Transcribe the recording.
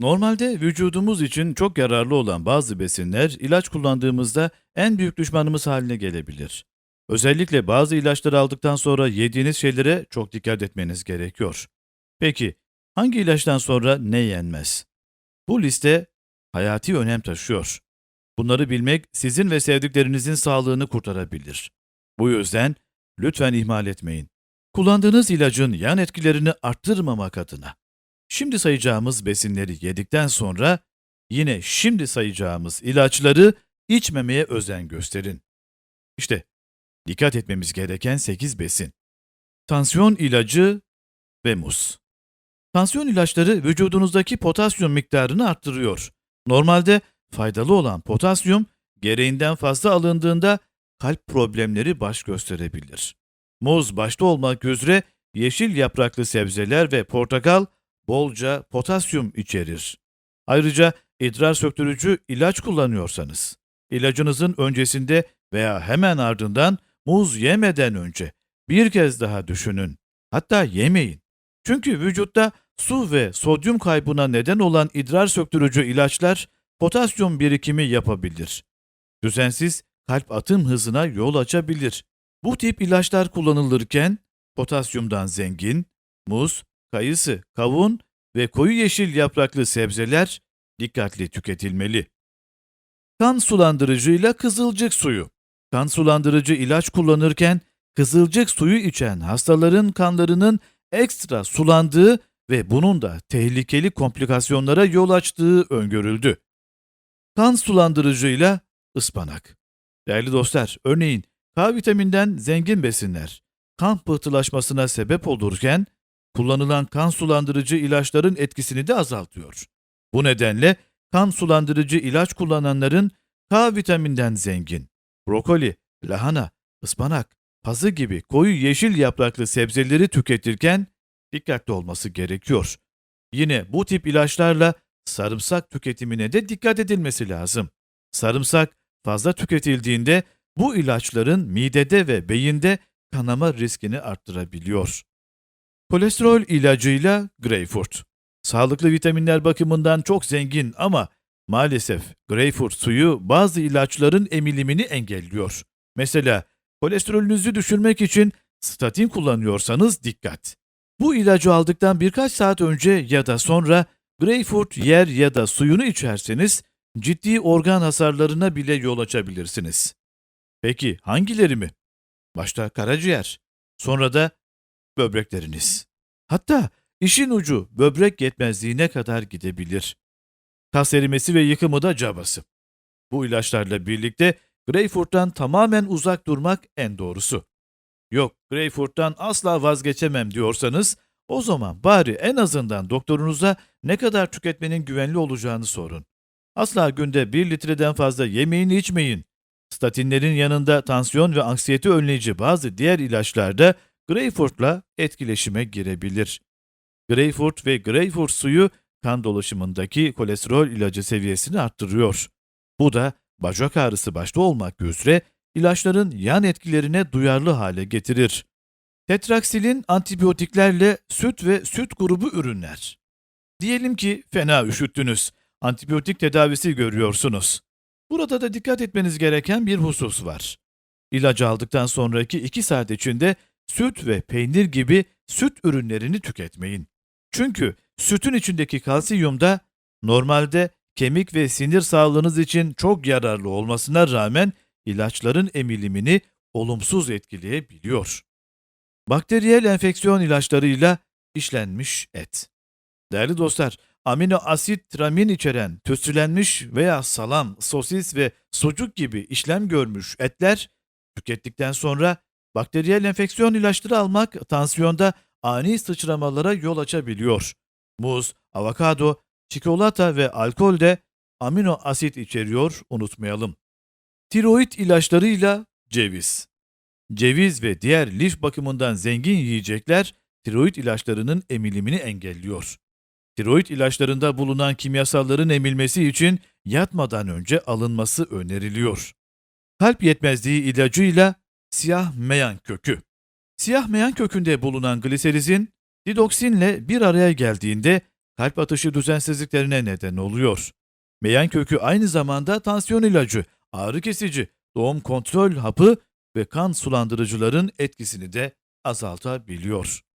Normalde vücudumuz için çok yararlı olan bazı besinler ilaç kullandığımızda en büyük düşmanımız haline gelebilir. Özellikle bazı ilaçları aldıktan sonra yediğiniz şeylere çok dikkat etmeniz gerekiyor. Peki hangi ilaçtan sonra ne yenmez? Bu liste hayati önem taşıyor. Bunları bilmek sizin ve sevdiklerinizin sağlığını kurtarabilir. Bu yüzden lütfen ihmal etmeyin. Kullandığınız ilacın yan etkilerini arttırmamak adına. Şimdi sayacağımız besinleri yedikten sonra yine şimdi sayacağımız ilaçları içmemeye özen gösterin. İşte dikkat etmemiz gereken 8 besin. Tansiyon ilacı ve muz. Tansiyon ilaçları vücudunuzdaki potasyum miktarını arttırıyor. Normalde faydalı olan potasyum gereğinden fazla alındığında kalp problemleri baş gösterebilir. Muz başta olmak üzere yeşil yapraklı sebzeler ve portakal bolca potasyum içerir. Ayrıca idrar söktürücü ilaç kullanıyorsanız, ilacınızın öncesinde veya hemen ardından muz yemeden önce bir kez daha düşünün. Hatta yemeyin. Çünkü vücutta su ve sodyum kaybına neden olan idrar söktürücü ilaçlar potasyum birikimi yapabilir. Düzensiz kalp atım hızına yol açabilir. Bu tip ilaçlar kullanılırken potasyumdan zengin muz, kayısı, kavun ve koyu yeşil yapraklı sebzeler dikkatli tüketilmeli. Kan sulandırıcıyla kızılcık suyu. Kan sulandırıcı ilaç kullanırken kızılcık suyu içen hastaların kanlarının ekstra sulandığı ve bunun da tehlikeli komplikasyonlara yol açtığı öngörüldü. Kan sulandırıcıyla ıspanak. Değerli dostlar, örneğin K vitaminden zengin besinler kan pıhtılaşmasına sebep olurken kullanılan kan sulandırıcı ilaçların etkisini de azaltıyor. Bu nedenle kan sulandırıcı ilaç kullananların K vitaminden zengin brokoli, lahana, ıspanak, pazı gibi koyu yeşil yapraklı sebzeleri tüketirken dikkatli olması gerekiyor. Yine bu tip ilaçlarla sarımsak tüketimine de dikkat edilmesi lazım. Sarımsak fazla tüketildiğinde bu ilaçların midede ve beyinde kanama riskini arttırabiliyor. Kolesterol ilacıyla greyfurt. Sağlıklı vitaminler bakımından çok zengin ama maalesef greyfurt suyu bazı ilaçların emilimini engelliyor. Mesela kolesterolünüzü düşürmek için statin kullanıyorsanız dikkat. Bu ilacı aldıktan birkaç saat önce ya da sonra greyfurt yer ya da suyunu içerseniz ciddi organ hasarlarına bile yol açabilirsiniz. Peki hangileri mi? Başta karaciğer, sonra da böbrekleriniz. Hatta işin ucu böbrek yetmezliğine kadar gidebilir. Kas erimesi ve yıkımı da cabası. Bu ilaçlarla birlikte Greyfurt'tan tamamen uzak durmak en doğrusu. Yok, Greyfurt'tan asla vazgeçemem diyorsanız o zaman bari en azından doktorunuza ne kadar tüketmenin güvenli olacağını sorun. Asla günde 1 litreden fazla yemeyin içmeyin. Statinlerin yanında tansiyon ve anksiyete önleyici bazı diğer ilaçlar da Greyfurt'la etkileşime girebilir. Greyfurt ve Greyfurt suyu kan dolaşımındaki kolesterol ilacı seviyesini arttırıyor. Bu da bacak ağrısı başta olmak üzere ilaçların yan etkilerine duyarlı hale getirir. Tetraksilin antibiyotiklerle süt ve süt grubu ürünler. Diyelim ki fena üşüttünüz. Antibiyotik tedavisi görüyorsunuz. Burada da dikkat etmeniz gereken bir husus var. İlacı aldıktan sonraki 2 saat içinde süt ve peynir gibi süt ürünlerini tüketmeyin. Çünkü sütün içindeki kalsiyum da normalde kemik ve sinir sağlığınız için çok yararlı olmasına rağmen ilaçların emilimini olumsuz etkileyebiliyor. Bakteriyel enfeksiyon ilaçlarıyla işlenmiş et. Değerli dostlar, amino asit tramin içeren tütsülenmiş veya salam, sosis ve sucuk gibi işlem görmüş etler tükettikten sonra bakteriyel enfeksiyon ilaçları almak tansiyonda ani sıçramalara yol açabiliyor. Muz, avokado, çikolata ve alkol de amino asit içeriyor unutmayalım. Tiroid ilaçlarıyla ceviz. Ceviz ve diğer lif bakımından zengin yiyecekler tiroid ilaçlarının emilimini engelliyor. Tiroid ilaçlarında bulunan kimyasalların emilmesi için yatmadan önce alınması öneriliyor. Kalp yetmezliği ilacıyla siyah meyan kökü. Siyah meyan kökünde bulunan gliserizin didoksinle bir araya geldiğinde kalp atışı düzensizliklerine neden oluyor. Meyan kökü aynı zamanda tansiyon ilacı, ağrı kesici, doğum kontrol hapı ve kan sulandırıcıların etkisini de azaltabiliyor.